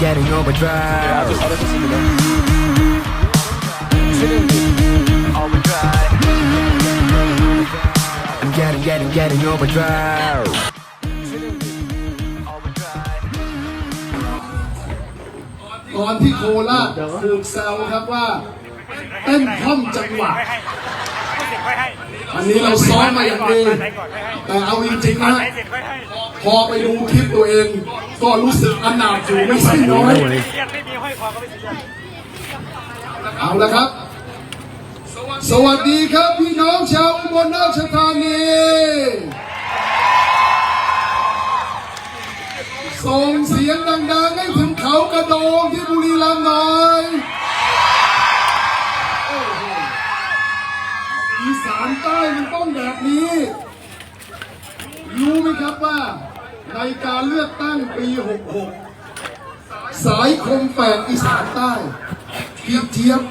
getting overdrive. I'm getting, getting, getting overdrive. ตอนที่โคราชถูกแซวครับว่าเต้นท่อนจังหวะอันนี้เราซ้อมมาอย่างดีแต่เอาจริงๆนะพอไปดูคลิปตัวเอง ก็รู้สึกอนาถอยู่ไม่ใช่น้อยเอาละครับ สวัสดีครับพี่น้องชาวอุบลราชธานีส่งเสียงดังๆให้ถึงเขากระโดงที่บุรีรัมย์หน่อยอีสานใต้มันต้องแบบนี้ รู้ไหมครับว่า ในการเลือกตั้งปี 66 สายคมแฝกอีสานใต้พี่เจี๊ยบ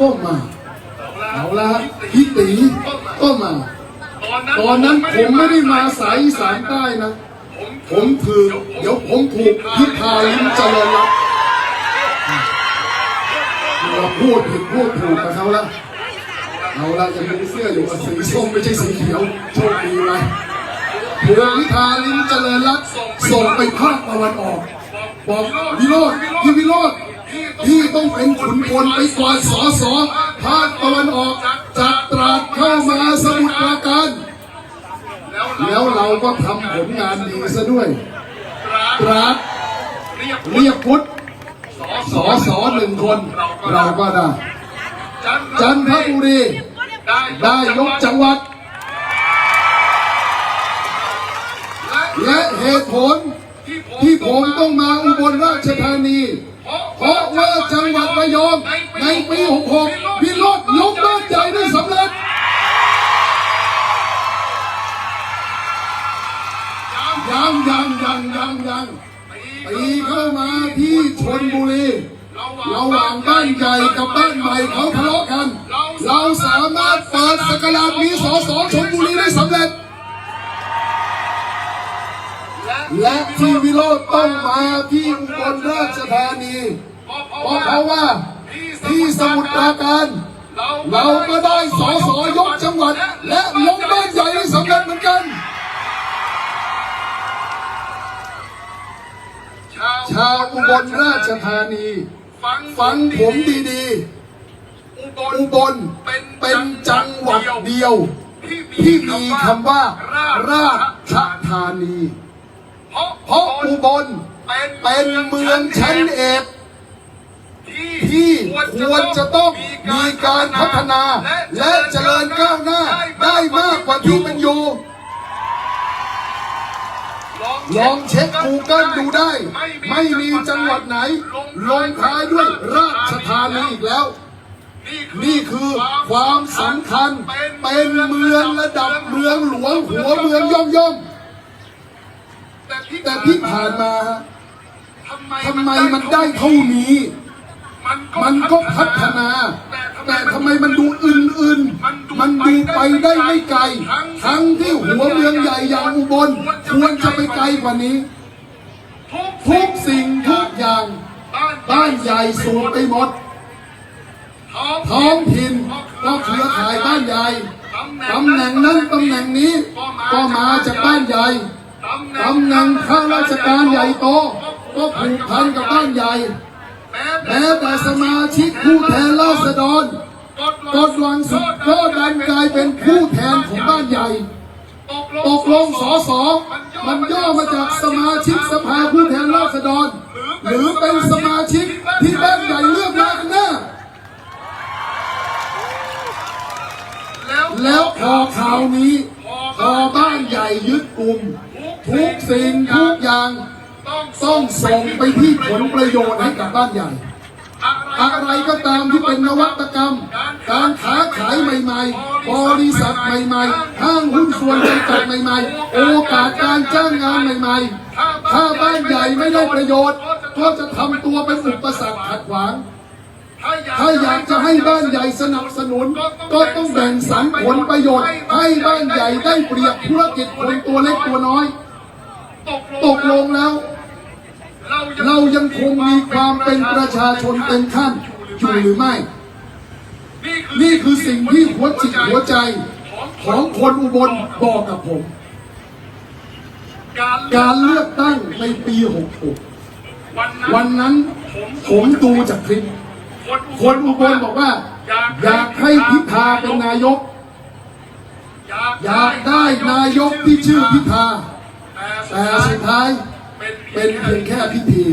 ก็มาเอาละพี่ตีก็มาตอนนั้นผมไม่ได้มาสายอีสานใต้นะ ผมถือเดี๋ยวผมถูกพิธาลิ้มเจริญรัตน์เราพูดผิดพูดถูกกับเขาแล้วเอาละยังมีเสื้ออยู่กับสีส้มไม่ใช่สีเขียวโชคดีไหม ถูกพิธาลิ้มเจริญรัตน์ส่งไปภาคตะวันออก บอกวิโรธพี่วิโรธพี่ต้องเป็นขุนพลไปกวาดสอสอภาคตะวันออกจากตราดเข้ามาสมุทรปราการ แล้วเราก็ทำผลงานดีซะด้วยตราดเรียกพุทธสอสอหนึ่งคน เราก็ได้ จันทบุรีได้ยกจังหวัด และเหตุผลที่ผมต้องมาอุบลราชธานี เพราะว่าจังหวัดระยองในปี 66พิโรธยกบ้านใหญ่ได้สำเร็จยังยังยังยังยังตีเข้ามาที่ชนบุรีระหว่างบ้านใหญ่กับบ้านใหม่เขาทะเลาะกัน เราสามารถเปิดสกราชมีสอสอชนบุรีได้ส และที่วิโรธต้องมาที่อุบลราชธานีเพราะเขาว่าที่สมุทรปราการ เราก็ได้สอสอยกจังหวัด และลงบ้านใหญ่สำเร็จเหมือนกัน ชาวอุบลราชธานี ฟังผมดีๆ อุบลเป็นจังหวัดเดียว ที่มีคำว่า ราชธานี เพราะอุบลเป็นเมืองชั้นเอกที่ควรจะต้องมีการพัฒนา และเจริญก้าวหน้าได้มากกว่าที่เป็นอยู่ ลองเช็คกูเกิลดูได้ ไม่มีจังหวัดไหน ลงท้ายด้วยราชธานีอีกแล้ว นี่คือความสำคัญเป็นเมืองระดับเมืองหลวงหัวเมืองย่อมย่อม แต่ที่ผ่านมาฮะทำไมมันได้เท่านี้ มันก็พัฒนา แต่ทำไมมันดูอื่นๆ มันดูไปได้ไม่ไกล ทั้งที่หัวเมืองใหญ่อย่างอุบลควรจะไปไกลกว่านี้ ทุกสิ่งทุกอย่างบ้านใหญ่สูงไปหมด ท้องถิ่นก็เครือข่ายบ้านใหญ่ตำแหน่งนั้นตำแหน่งนี้ก็มาจากบ้านใหญ่ ตำแหน่งข้าราชการใหญ่โต ก็ผูกพันกับบ้านใหญ่ แม้แต่สมาชิกผู้แทนราษฎรกดวงสุดก็ดันกลายเป็นผู้แทนของบ้านใหญ่ ตกลงสอสอมันย่อมาจากสมาชิกสภาผู้แทนราษฎร หรือเป็นสมาชิกที่บ้านใหญ่เลือกมากันแน่แล้วพอข่าวนี้พอบ้านใหญ่ยึดกลุ่ม สิ่งทุกอย่างต้องส่งไปที่ผลประโยชน์ให้กับบ้านใหญ่ อะไรก็ตามที่เป็นนวัตกรรม การค้าขายใหม่ๆ บริษัทใหม่ๆ ห้างหุ้นส่วนจำกัดใหม่ๆ โอกาสการจ้างงานใหม่ๆ ถ้าบ้านใหญ่ไม่ได้ประโยชน์ ก็จะทำตัวเป็นอุปสรรคขัดขวางถ้าอยากจะให้บ้านใหญ่สนับสนุน ก็ต้องแบ่งสรรผลประโยชน์ ให้บ้านใหญ่ได้เปรียบธุรกิจคนตัวเล็กตัวน้อย ตกลงแล้ว เรายังคงมีความเป็นประชาชนเต็มขั้นอยู่หรือไม่ นี่คือสิ่งที่หัวจิตหัวใจของคนอุบลบอกกับผม การเลือกตั้งในปี 66 วันนั้นผมดูจากคลิป คนอุบลบอกว่า อยากให้พิธาเป็นนายก อยากได้นายกที่ชื่อพิธา แต่สุดท้ายเป็นเพียงแค่พิธี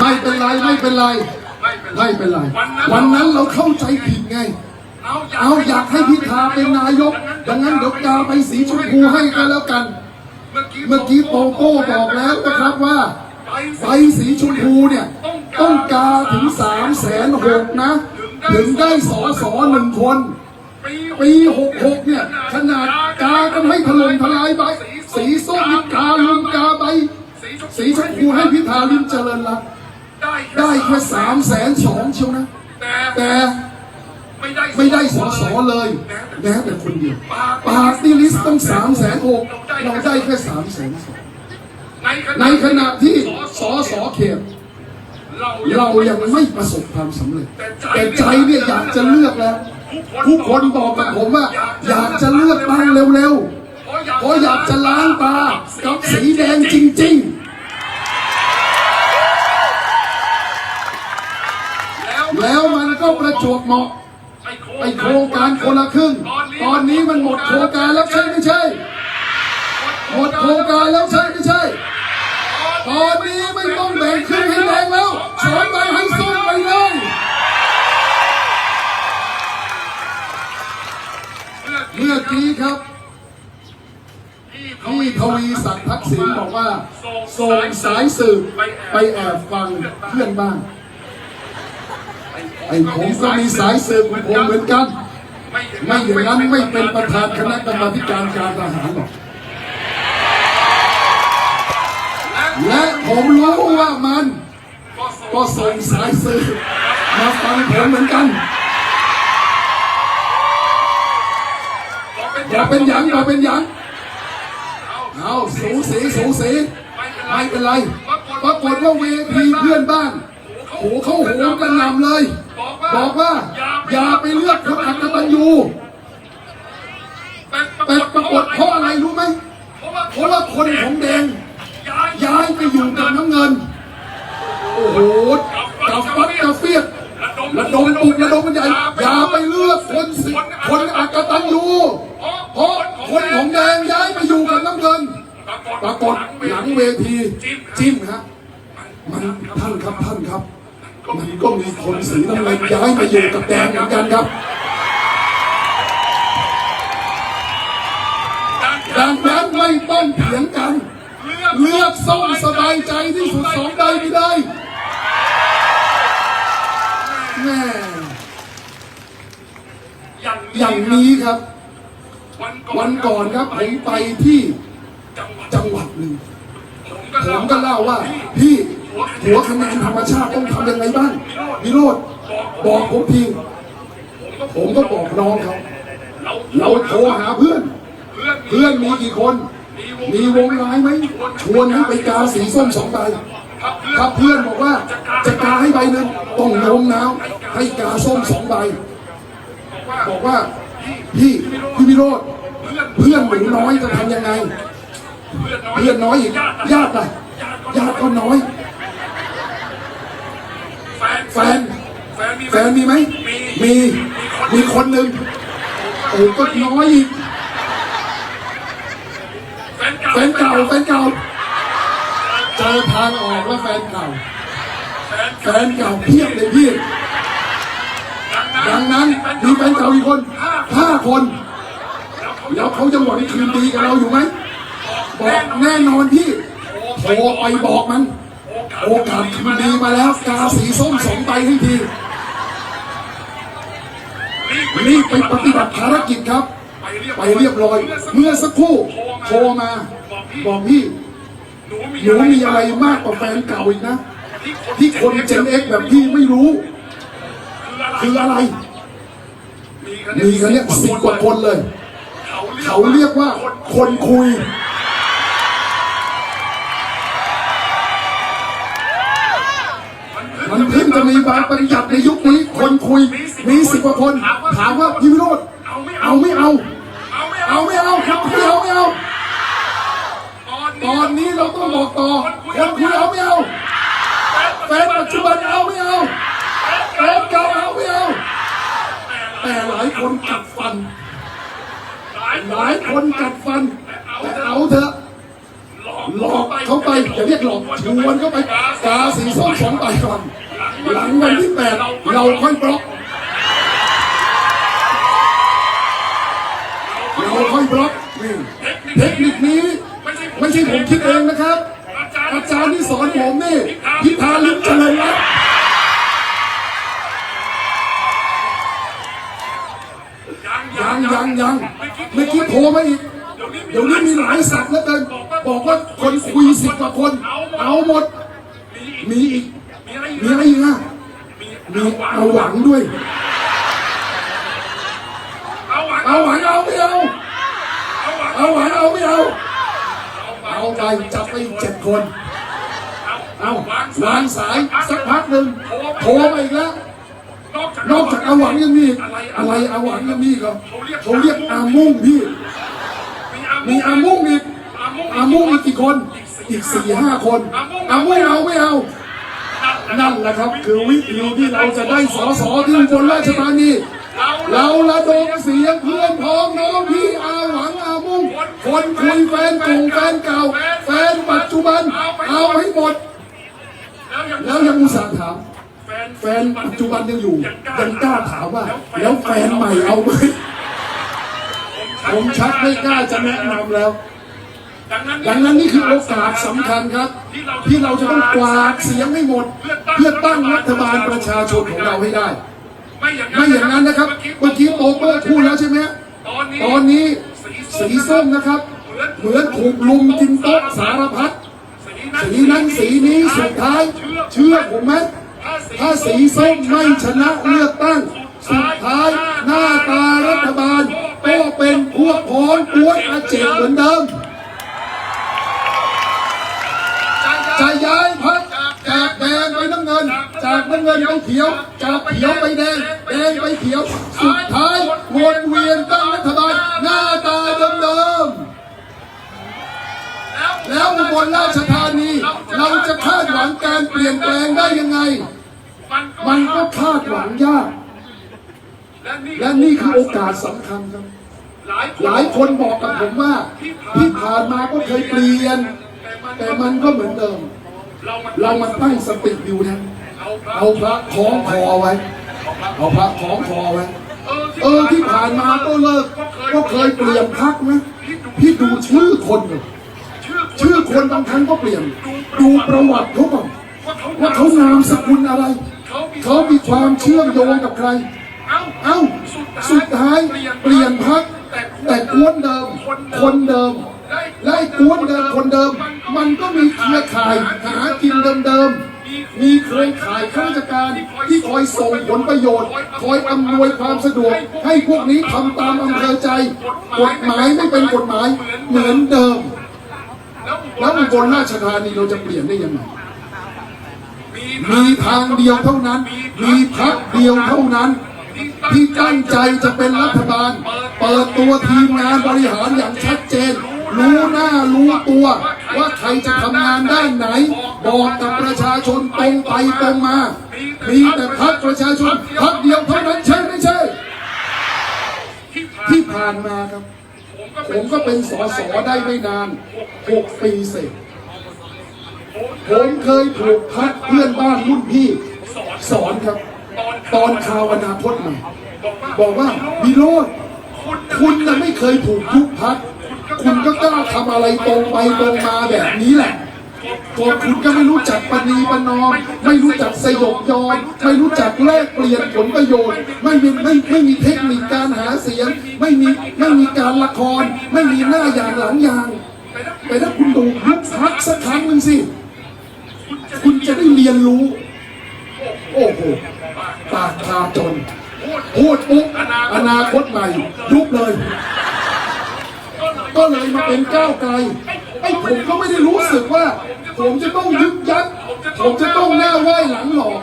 ไม่เป็นไรไม่เป็นไรไม่เป็นไร วันนั้นเราเข้าใจผิดไง เอาอยากให้พิธาเป็นนายก ดังนั้นเดี๋ยวกาไปสีชมพูให้กันแล้วกัน เมื่อกี้โปโป้บอกแล้วนะครับว่าใบสีชมพูเนี่ย ต้องกาถึงสามแสนหกนะ ถึงได้สอสอหนึ่งคน ปีหกหกเนี่ยขนาดกากันให้ถล่มทลายใบ สีส้มกาลุมกาใบ สีชมพูให้พิธาลิมเจริญรัตได้แค่สามแสนสองเชียวนะ แต่ไม่ได้สอสอเลยแม้แต่คนเดียวปาร์ตี้ลิสต์ต้องสามแสนหกเราได้แค่สามแสนสองในขณะที่สอสอเขตเรายังไม่ประสบความสำเร็จ แต่ใจเนี่ยอยากจะเลือกแล้ว ผู้คนบอกกับผมว่า อยากจะเลือกตั้งเร็วๆเพราะอยากจะล้างตากับสีแดงจริง ๆ แล้วมันก็ประจวบเหมาะไอโครงการคนละครึ่ง ตอนนี้มันหมดโครงการแล้วใช่ไม่ใช่ หมดโครงการแล้วใช่ไม่ใช่ ตอนนี้ไม่ต้องแบ่งครึ่งให้แดงแล้วสองใบให้ส้ เลยเมื่อกี้ครับพี่ทวีศักดิ์ทักษิณบอกว่า ส่งสายสืบไปแอบฟังเพื่อนบ้านไอ้ผมก็มีสายสืบของผมเหมือนกัน ไม่อย่างนั้นไม่เป็นประธานคณะกรรมาธิการการทหารหรอกและผมรู้ว่ามัน ก็ส่งสายสืบมาฟังผมเหมือนกัน อย่าเป็นหยังอย่าเป็นหยังเอาสูสีสูสีไม่เป็นไรปรากฏว่าเวทีเพื่อนบ้านโหเขาโหมกันนำเลย บอกว่า อย่าไปเลือกคนอักตันยูแต่ปรากฏเพราะอะไรรู้ไหมเพราะว่าคนของแดง ย้ายไปอยู่กับน้ำเงิน โอ้โหกับฟัดกับเฟียดระดมปลุกระดมกันใหญ่อย่าไปเลือกคนสิคนอักตันยูเพราะคนของแดงย้ายไปอยู่กับน้ำเงิน ปรากฏหลังเวทีจิ้มฮะมันท่านครับท่านครับ มันก็มีคนสีน้ำเงินย้ายมาอยู่กับแดงเหมือนกันครับดังนั้นไม่ต้องเถียงกัน เลือกส้มสบายใจที่สุดสองใบไปเลยแม่อย่างนี้ครับ วันก่อนครับผมไปที่ จังหวัดหนึ่งผมก็เล่าว่า พี่หัวคะแนนธรรมชาติต้องทำยังไงบ้างวิโรธบอกผมทีผมก็บอกน้องเขาเราโทรหาเพื่อน เพื่อนมีกี่คน มีวงไม้ไหมชวนให้ไปกาสีส้มสองใบถ้าเพื่อนบอกว่าจะกาให้ใบหนึ่งต้องโน้มน้าวให้กาส้มสองใบ บอกว่าพี่พี่วิโรธเพื่อนหนูน้อยจะทำยังไง เพื่อนน้อยอีก ญาติล่ะญาติก็น้อย แฟนแฟนมีไหม มี มีคนหนึ่งโอ้ก็น้อยอีก แฟนเก่า แฟนเก่า เจอทางออกว่าแฟนเก่า แฟนเก่าเพียบเลยพี่ดังนั้นมีแฟนเก่าอีกคนห้าคน แล้วเขาจะหวังคืนดีกับเราอยู่ไหมบอก แน่นอนพี่โทรไปบอกมัน โอกาสคืนดีมาแล้วกาสีส้มสองใบให้ทีรีบไปปฏิบัติภารกิจครับ ไปเรียบร้อย เมื่อสักครู่โทรมา บอกพี่หนูมีอะไรมากกว่าแฟนเก่าอีกนะ ที่คนเจนเอ็กแบบพี่ไม่รู้ คืออะไร มีกันเนี่ยสิบกว่าคนเลย เขาเรียกว่าคนคุย มันเพิ่งจะมีบางบัญญัติในยุคนี้คนคุยมีสิบกว่าคน ถามว่าพี่วิโรธเอาไม่เอา เอาไม่เอาครับไม่เอาไม่เอาตอนนี้เราต้องบอกต่อคนคุยเอาไม่เอาแฟนปัจจุบันเอาไม่เอาแฟนเก่าเอาไม่เอาแต่หลายคนกัดฟัน หลายคนกัดฟันแต่เอาเถอะ หลอกเขาไปอย่าเรียกหลอกชวนเขาไปกาสีส้มสองใบก่อนหลังวันที่แปดเราค่อยบล็อกเราค่อยบล็อกนี่เทคนิคนี้ไม่ใช่ผมคิดเองนะครับ อาจารย์ที่สอนผมนี่พิธาลิมเจริญรัตน์ยังยังยังเมื่อกี้โทรมาอีก เดี๋ยวนี้มีหลายสัตว์แล้วกันบอกว่าคนคุยสิบกว่าคน เอาหมด มีอีก มีอะไรอีกอะมีเอาหวังด้วย เอาหวังเอาไม่เอา เอาหวังเอาไม่เอา เอาไปจับไปอีกเจ็ดคน เอาวางสายสักพักหนึ่งโทรมาอีกแล้วนอกจากอาหวังยังมีอีกอะไรอาหวังยังมีอีกเหรอเขาเรียกอามุ่งพี่ มีอามุ่งอีกอามุ่งอีกกี่คน อีกสี่ห้าคนอามุ่งเอาไม่เอา นั่นแหละครับ คือวิธีที่เราจะได้สอสอที่อุบนราชธานีเราระดมเสียงเพื่อนพ้องน้องพี่อาหวังอามุ่ง คนคุยแฟนกลุ่มแฟนเก่า แฟนปัจจุบัน เอาให้หมด แล้วยังอุตส่าห์ถาม แฟนปัจจุบันยังอยู่ยังกล้าถามว่า แล้วแฟนใหม่เอาไหม ผมชักไม่กล้าจะแนะนำแล้ว ดังนั้นนี่คือโอกาสสำคัญครับ ที่เราจะต้องกวาดเสียงให้หมด เพื่อตั้งรัฐบาลประชาชนของเราให้ได้ ไม่อย่างนั้นนะครับเมื่อกี้โตเปอร์พูดแล้วใช่ไหมตอนนี้สีส้มนะครับ เหมือนถูกลุมกินโต๊ะสารพัดสีนั้นสีนี้สุดท้าย เชื่อผมไหมถ้าสีส้มไม่ชนะเลือกตั้ง สุดท้ายหน้าตารัฐบาล ก็เป็นพวกพ้องกวนอาเจกเหมือนเดิม จะย้ายพักจากแดงไปน้ำเงิน จากน้ำเงินไปเขียว จากเขียวไปแดง แดงไปเขียว สุดท้ายวนเวียนตั้งรัฐบาลหน้าตาเดิมๆแล้วอุบลราชธานีเราจะคาดหวังการเปลี่ยนแปลงได้ยังไง มันก็คาดหวังยาก และนี่คือโอกาสสำคัญครับ หลายคนบอกกับผมว่า ที่ผ่านมาก็เคยเปลี่ยน แต่มันก็เหมือนเดิม เรามาตั้งสติอยู่นะเอาพระคล้องคอไว้ เอาพระคล้องคอไว้ เออที่ผ่านมาก็เลิก ก็เคยเปลี่ยนพักนะพี่ดูชื่อคนก่อนชื่อคนบางครั้งก็เปลี่ยน ดูประวัติเขาก่อนว่าเขานามสกุลอะไร เขามีความเชื่อมโยงกับใคร เอ้าสุดท้ายเปลี่ยนพักแต่กวนเดิม คนเดิมและไอ้กวนเดิมคนเดิม มันก็มีเครือข่ายหากินเดิมๆมีเครือข่ายข้าราชการที่คอยส่งผลประโยชน์ คอยอำนวยความสะดวก ให้พวกนี้ทำตามอำเภอใจ กฎหมายไม่เป็นกฎหมายเหมือนเดิม แล้วอุบลราชธานีเราจะเปลี่ยนได้ยังไงมีทางเดียวเท่านั้น มีพักเดียวเท่านั้น ที่ตั้งใจจะเป็นรัฐบาล เปิดตัวทีมงานบริหารอย่างชัดเจน รู้หน้ารู้ตัว ว่าใครจะทำงานด้านไหน บอกกับประชาชนตรงไปตรงมา มีแต่พักประชาชนพักเดียวเท่านั้นใช่ไม่ใช่ ที่ผ่านมาครับ ผมก็เป็นสสได้ไม่นานหกปีเสร็จผมเคยถูกพักเพื่อนบ้านรุ่นพี่ สอนครับ ตอนข่าวอนาคตใหม่บอกว่าวิโรธคุณน่ะไม่เคยถูกยุบพักคุณก็กล้าทำอะไรตรงไปตรงมาแบบนี้แหละก็คุณก็ไม่รู้จักปณีประนอม ไม่รู้จักสยบยอมไม่รู้จักแลกเปลี่ยนผลประโยชน์ ไม่มีไม่ไม่มีเทคนิคการหาเสียง ไม่มีไม่มีการละคร ไม่มีหน้าอย่างหลังอย่างแต่ถ้าคุณดูยุบพักสักครั้งหนึ่งสิ คุณจะได้เรียนรู้ โอ้โหปากคาจนพูดปุ๊บอนาคตใหม่ยุบเลย ก็เลยมาเป็นก้าวไกลไอ้ผมก็ไม่ได้รู้สึกว่า ผมจะต้องยึกยักผมจะต้องหน้าไหว้หลังหลอก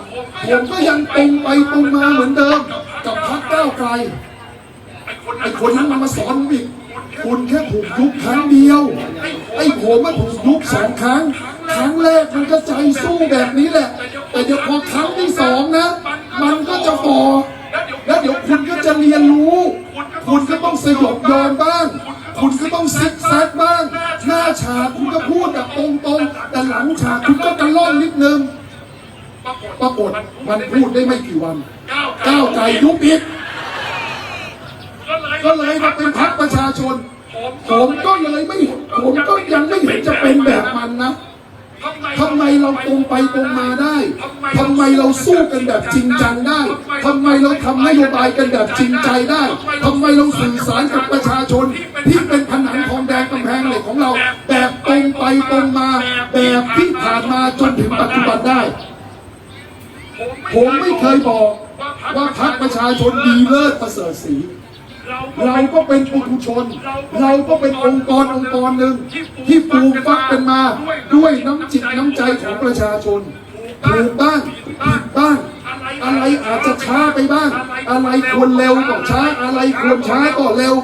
ผมก็ยังตรงไปตรงมาเหมือนเดิม กับพักก้าวไกลไอ้คนนั้นมันมาสอนผมอีกคุณแค่ถูกยุบครั้งเดียว ไอ้ผมมาถูกยุบสองครั้ง ครั้งแรกมันก็ใจสู้แบบนี้แหละ แต่เดี๋ยวพอครั้งที่สองนะ มันก็จะฟอแล้วเดี๋ยวคุณก็จะเรียนรู้ คุณก็ต้องสยบยอมบ้าง คุณก็ต้องซิกแซกบ้าง หน้าฉากคุณก็พูดแบบตรงๆ แต่หลังฉากคุณก็กระล่อนนิดนึงปรากฏมันพูดได้ไม่กี่วัน ก้าวไกลยุบอีกก็เลยมาเป็นพรรคประชาชน ผมก็เลยไม่ ผมก็ยังไม่เห็นจะเป็นแบบมันนะ ทำไมเราตรงไปตรงมาได้ทำไมเราสู้กันแบบจริงจังได้ทำไมเราทำนโยบายกันแบบจริงใจได้ทำไมเราสื่อสารกับประชาชน ที่เป็นผนังทองแดงกำแพงเหล็กของเรา แบบตรงไปตรงมา แบบที่ผ่านมาจนถึงปัจจุบันได้ ผมไม่เคยบอกว่าพรรคประชาชนดีเลิศประเสริฐศรี เราก็เป็นปุถุชน เราก็เป็นองค์กรองค์กรหนึ่งที่ปลูฟักกันมาด้วยน้ำจิตน้ำใจของประชาชนถูกบ้างผิดบ้าง อะไรอาจจะช้าไปบ้าง อะไรควรเร็วก็ช้า อะไรควรช้าก็เร็ว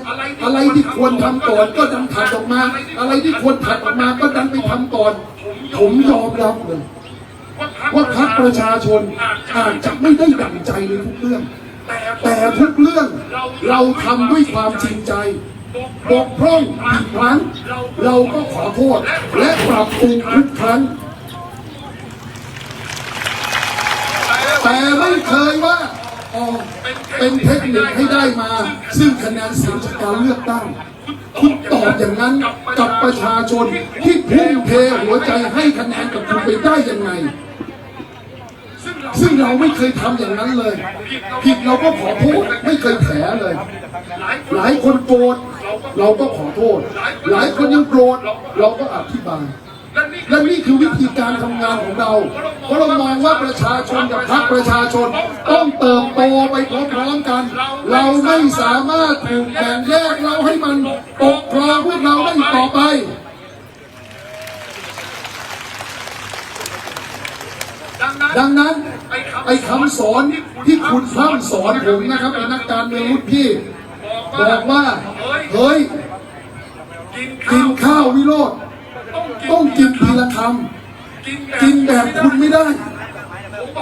อะไรที่ควรทำก่อนก็ดันถัดออกมา อะไรที่ควรถัดออกมาก็ดันไปทำก่อน ผมยอมรับเลยว่าพรรคประชาชนอาจจะไม่ได้ดั่งใจในทุกเรื่อง แต่ทุกเรื่องเราทำด้วยความจริงใจ บกพร่องผิดพลั้งเราก็ขอโทษ และปรับปรุงทุกครั้ง แต่ไม่เคยว่าอ๋อเป็นเทคนิคให้ได้มา ซึ่งคะแนนเสียงจากการเลือกตั้ง คุณตอบอย่างนั้นกับประชาชนที่พุ่งเทหัวใจให้คะแนนกับคุณไปได้ยังไง ซึ่งเราไม่เคยทำอย่างนั้นเลย ผิดเราก็ขอโทษไม่เคยแถเลย หลายคนโกรธเราก็ขอโทษ หลายคนยังโกรธเราก็อธิบายและนี่คือวิธีการทำงานของเรา เพราะเรามองว่าประชาชนกับพรรคประชาชน ต้องเติบโตไปพร้อมๆกัน เราไม่สามารถถูกแบ่งแยกเราให้มันปกครองพวกเราได้ต่อไป ดังนั้นไอ้คำสอนที่คุณพร่ำสอนผมนะครับเป็นนักการเมืองรุ่นพี่ บอกว่า เฮ้ย กินข้าววิโรธต้องกินทีละคำกินแบบคุณไม่ได้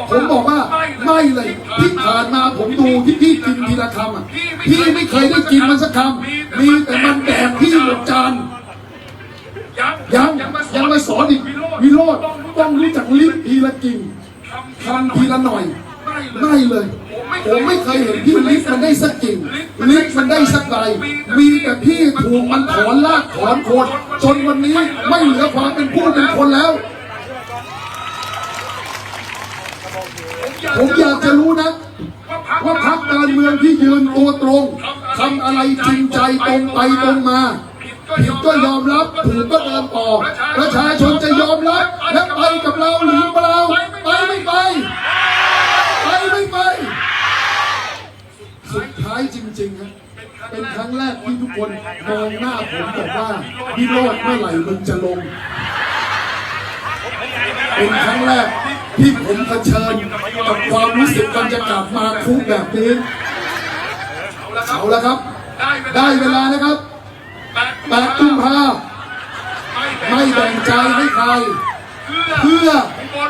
ผมบอกว่าไม่เลยที่ผ่านมาผมดูที่พี่กินทีละคำอะพี่ไม่เคยได้กินมันสักคำมีแต่มันแดกพี่หมดจานยังยังมาสอนอีกวิโรธต้องรู้จักลิ้นทีละกิ่ง ทำทีละหน่อยไม่เลยผมไม่เคยเห็นพี่ลิ้นมันได้สักกิ่งลิ้นมันได้สักใดมีแต่พี่ถูกมันถอนลากถอนโคนจนวันนี้ไม่เหลือความเป็นผู้เป็นคนแล้ว ผมอยากจะรู้นะ ว่าพักการเมืองที่ยืนตัวตรงทำอะไรจริงใจตรงไปตรงมาผิดก็ยอมรับถูกก็เดินต่อประชาชนจะยอมรับ มื่อไหร่มึงจะลง เป็นครั้งแรกที่ผมเผชิญกับความรู้สึกมันจะกลับมาคุกแบบนี้เอาละครับ ได้เวลานะครับแปดกุมภาไม่แบ่งใจให้ใคร เพื่อ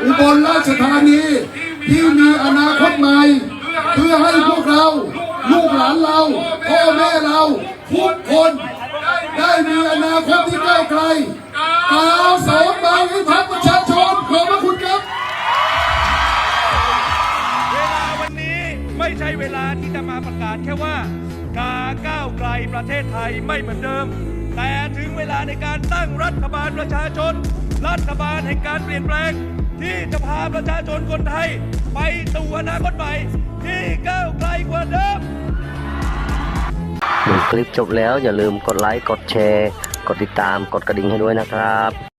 อุบลราชธานีที่มีอนาคตใหม่ เพื่อให้พวกเรา ลูกหลานเรา พ่อแม่เราทุกคน ได้มีอนาคตที่ก้าวไกลกาวสองใบให้พรรคประชาชนขอบพระคุณครับ เวลาวันนี้ไม่ใช่เวลาที่จะมาประกาศแค่ว่ากาก้าวไกลประเทศไทยไม่เหมือนเดิม แต่ถึงเวลาในการตั้งรัฐบาลประชาชน รัฐบาลแห่งการเปลี่ยนแปลง ที่จะพาประชาชนคนไทย ไปสู่อนาคตใหม่ที่ก้าวไกลกว่าเดิม ดูคลิปจบแล้วอย่าลืมกดไลค์ กดแชร์ กดติดตาม กดกระดิ่งให้ด้วยนะครับ